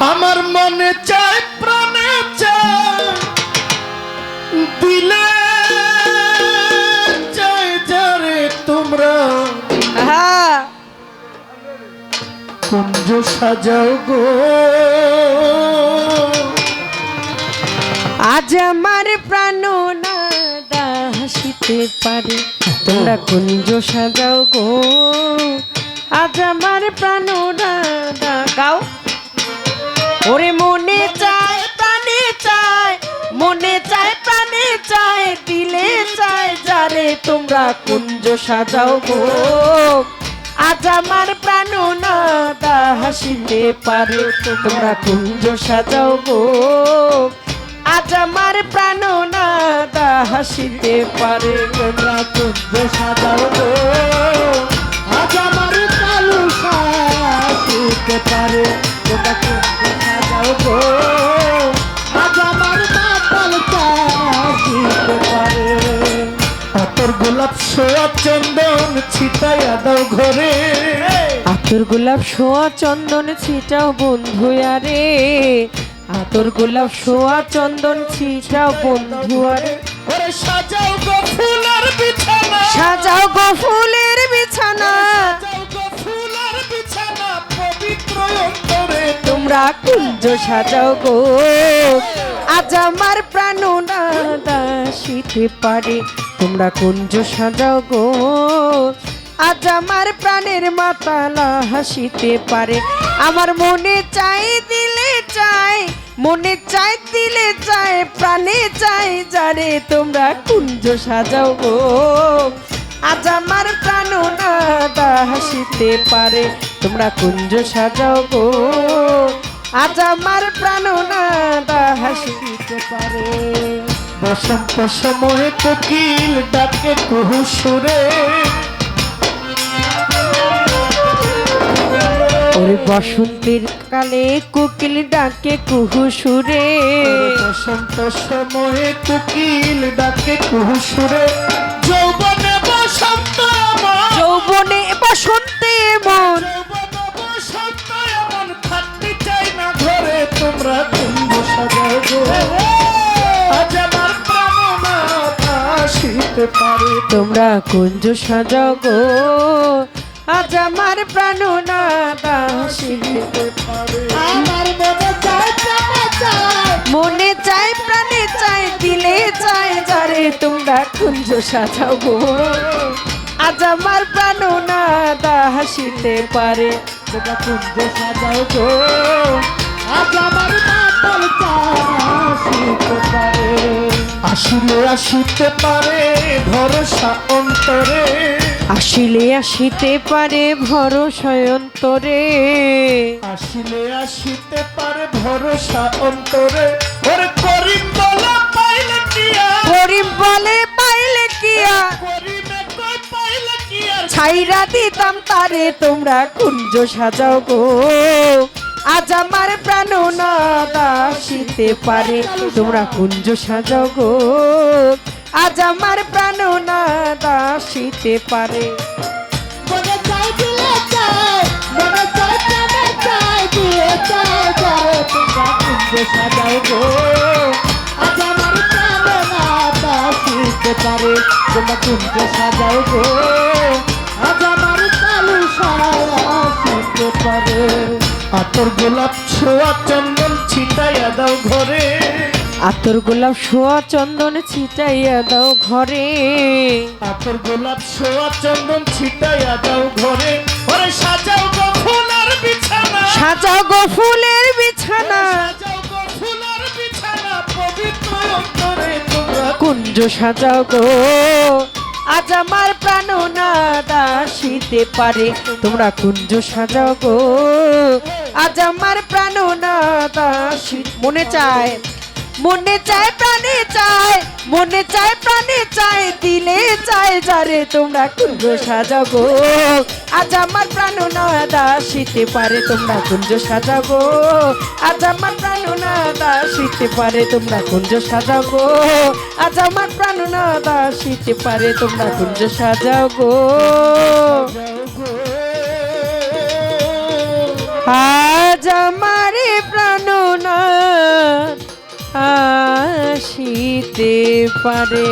আমার মনে চায় প্রাণে চায়। দিলে চায় যারে তোমরা। কুঞ্জ সাজাও গো। আজ আমার প্রাণ নাদা হাসিতে পারে। তোমরা কুঞ্জ সাজাও গো। আজ আমার প্রাণ নাদা গাও তোমরা কুঞ্জ সাজাও গো। আজ আমার প্রাণ নাদা হাসিতে পারে, তোমরা কুঞ্জ সাজাও গো। আজ আমার প্রাণ নাদা হাসিতে পারে, তোমরা কুঞ্জ সাজাও গো। আজ আমার কালু সাজিতে পারে, তোমরা গোলাপ সোয়া চন্দন ছিটাইয়া দাও ঘরে। আতর গোলাপ শোয়া চন্দন ছিটাও বন্ধু আরে। আতর গোলাপ শোয়া চন্দন ছিটাও বন্ধু আরে। ওরে সাজাও গো ফুলের বিছানা। সাজাও গো ফুলের বিছানা। তোমরা কুঞ্জ সাজাও গো। আজ আমার প্রাণ না দাসিতে পারে। তোমরা কুঞ্জ সাজাও গো। আজ আমার প্রাণের মাতালা হাসিতে পারে। আমার মনে চাই, দিলে চাই, মনে চাই, দিলে চাই, প্রাণে চাই, যারে তোমরা কুঞ্জ সাজাও গো। আজ আমার প্রাণ নাদা হাসিতে পারে, তোমরা কুঞ্জ সাজাও গো। আজ আমার প্রাণ নাদা হাসিতে পারে। বসন্ত সময়ে কোকিল ডাকে কুহু সুরে। ওরে বসন্তের কালে কোকিল ডাকে কুহু সুরে। বসন্ত সময়ে কোকিল ডাকে কুহু সুরে। যৌবনে আসিতে পারে তোমরা কুঞ্জ সাজাও গো। আজ আমার প্রাণ পারে। আমার মনে চায় মনে চাই প্রাণে চাই দিলে চাই যারে তোমরা কুঞ্জ সাজাও গো। আজ আমার প্রাণ নাদা হাসিতে পারে তোমরা কুঞ্জ সাজাও গো। আজ আমার আসিলে আসিতে পারে ভরসা অন্তরে। আসিলে আসিতে পারে ভরসা অন্তরে। আসিলে আসিতে পারে ভরসা অন্তরে। ওরে করিম বলা পাইলে কিয়া করিম বলে পাইলে কিয়া করিমে কই পাইলে কিয়া ছাইরা দিতাম তারে তোমরা কুঞ্জ সাজাও গো। আজ আমার প্রাণ নাদা আসিতে পারে। তোমরা কুঞ্জ সাজাও গো। আজ আমার প্রাণ নাদা আসিতে পারে সাজাও গো। আজ আমার প্রাণ না পারে, তোমরা গো। কালু আসিতে পারে। আতর গোলাপ ছোঁয়া চন্দন ছিটাইয়া দাও ঘরে। আতর গোলাপ শোয়া চন্দন ছিটাইয়া দাও ঘরে। আতর গোলাপ ছোঁয়া চন্দন ছিটাইয়া দাও ঘরে। ওরে সাজাও গো ফুলের বিছানা। সাজাও গো ফুলের বিছানা। সাজাও গো ফুলের বিছানা পবিত্র অন্তরে তোমরা কুঞ্জ সাজাও গো। আজ আমার প্রাণ নাদা আসিতে পারে। তোমরা কুঞ্জ সাজাও গো। আজ আমার প্রাণ মনে চায় মনে চায়, প্রাণে চায়, মনে চায়, প্রাণে চায়, দিলে চায়, যারে তোমরা কুঞ্জ সাজাও গো আজ আমার প্রাণ নাদা আসিতে পারে তোমরা কুঞ্জ সাজাও গো আজ আমার প্রাণ নাদা আসিতে পারে তোমরা কুঞ্জ সাজাও গো আজ আমার প্রাণ নাদা আসিতে পারে তোমরা কুঞ্জ সাজাও আজ আমার প্রাণ না আসিতে পারে।